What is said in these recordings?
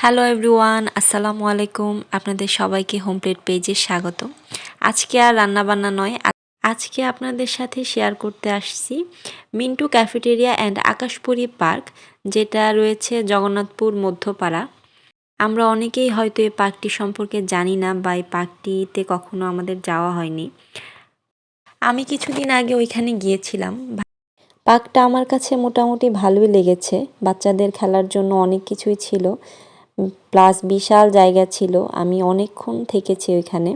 Hello everyone আসসালামু আলাইকুম আপনাদের সবাইকে হোম প্লেট পেজে স্বাগত। আজকে আর রান্নাবান্না নয়। আজকে আপনাদের সাথে শেয়ার করতে আসছি Mintu cafeteria and Akashpuri park যেটা রয়েছে জগন্নাথপুর মধ্যপাড়া। আমরা অনেকেই হয়তো এই পার্কটি সম্পর্কে জানি না বা এই পার্কটিতে কখনো আমাদের যাওয়া হয়নি। আমি কিছুদিন আগে ওইখানে গিয়েছিলাম। পার্কটা আমার কাছে মোটামুটি ভালোই লেগেছে। বাচ্চাদের খেলার জন্য অনেক কিছুই ছিল। প্লাস বিশাল জায়গা ছিল, আমি অনেকক্ষণ থেকেছি ওইখানে।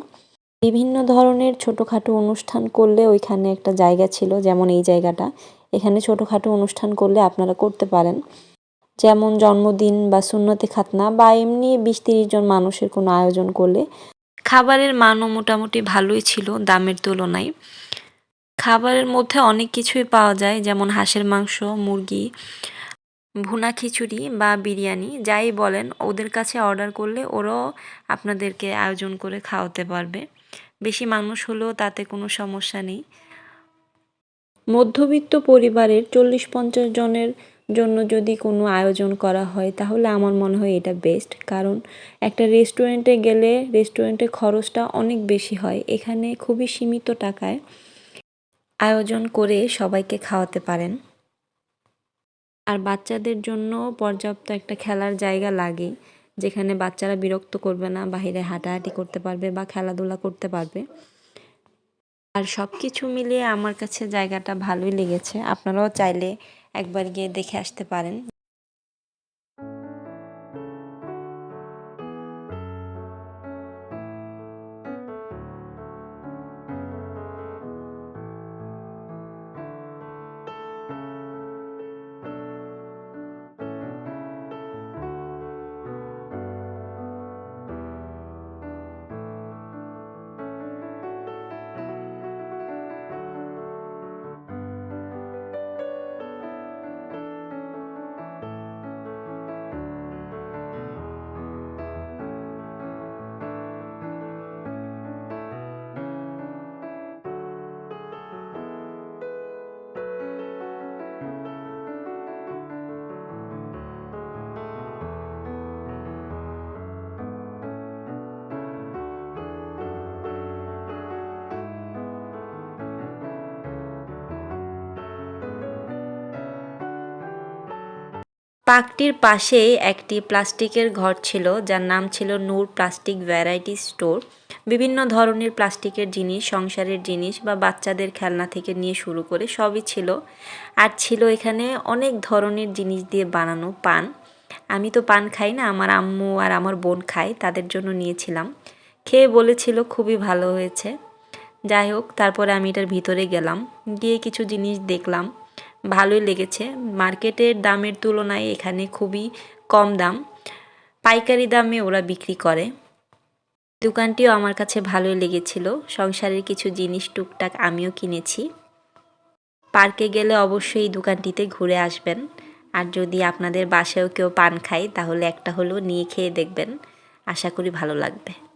বিভিন্ন ধরনের ছোটোখাটো অনুষ্ঠান করলে ওইখানে একটা জায়গা ছিল, যেমন এই জায়গাটা। এখানে ছোটোখাটো অনুষ্ঠান করলে আপনারা করতে পারেন। যেমন জন্মদিন বা সুন্নতে খাতনা বা এমনি বিশ তিরিশ জন মানুষের কোনো আয়োজন করলে খাবারের মানও মোটামুটি ভালোই ছিল দামের তুলনায়। খাবারের মধ্যে অনেক কিছুই পাওয়া যায়, যেমন হাঁসের মাংস, মুরগি ভুনা খিচুড়ি বা বিরিয়ানি, যাই বলেন, ওদের কাছে অর্ডার করলে ওরাও আপনাদেরকে আয়োজন করে খাওয়াতে পারবে। বেশি মানুষ হলেও তাতে কোনো সমস্যা নেই। মধ্যবিত্ত পরিবারের চল্লিশ পঞ্চাশ জনের জন্য যদি কোনো আয়োজন করা হয়, তাহলে আমার মনে হয় এটা বেস্ট কারণ একটা রেস্টুরেন্টে গেলে রেস্টুরেন্টের খরচটা অনেক বেশি হয়। এখানে খুবই সীমিত টাকায় আয়োজন করে সবাইকে খাওয়াতে পারেন। আর বাচ্চাদের জন্য পর্যাপ্ত একটা খেলার জায়গা লাগে যেখানে বাচ্চারা বিরক্ত করবে না, বাহিরে হাঁটাহাঁটি করতে পারবে বা খেলাধুলা করতে পারবে। আর সব কিছু মিলিয়ে আমার কাছে জায়গাটা ভালোই লেগেছে। আপনারাও চাইলে একবার গিয়ে দেখে আসতে পারেন। পার্কটির পাশেই একটি প্লাস্টিকের ঘর ছিল, যার নাম ছিল নূর প্লাস্টিক ভ্যারাইটি স্টোর। বিভিন্ন ধরনের প্লাস্টিকের জিনিস, সংসারের জিনিস বা বাচ্চাদের খেলনা থেকে নিয়ে শুরু করে সবই ছিল। আর ছিল এখানে অনেক ধরনের জিনিস দিয়ে বানানো পান। আমি তো পান খাই না, আমার আম্মু আর আমার বোন খায়, তাদের জন্য নিয়েছিলাম। খেয়ে বলেছিল খুবই ভালো হয়েছে। যাই হোক, তারপরে আমি এটার ভিতরে গেলাম, গিয়ে কিছু জিনিস দেখলাম। ভালোই লেগেছে। মার্কেটের দামের তুলনায় এখানে খুবই কম দাম। পাইকারি দামে ওরা বিক্রি করে। দোকানটিও আমার কাছে ভালোই লেগেছিল। সংসারের কিছু জিনিস টুকটাক আমিও কিনেছি। পার্কে গেলে অবশ্যই দোকানটিতে ঘুরে আসবেন। আর যদি আপনাদের বাসায়ও কেউ পান খায়, তাহলে একটা হলেও নিয়ে খেয়ে দেখবেন। আশা করি ভালো লাগবে।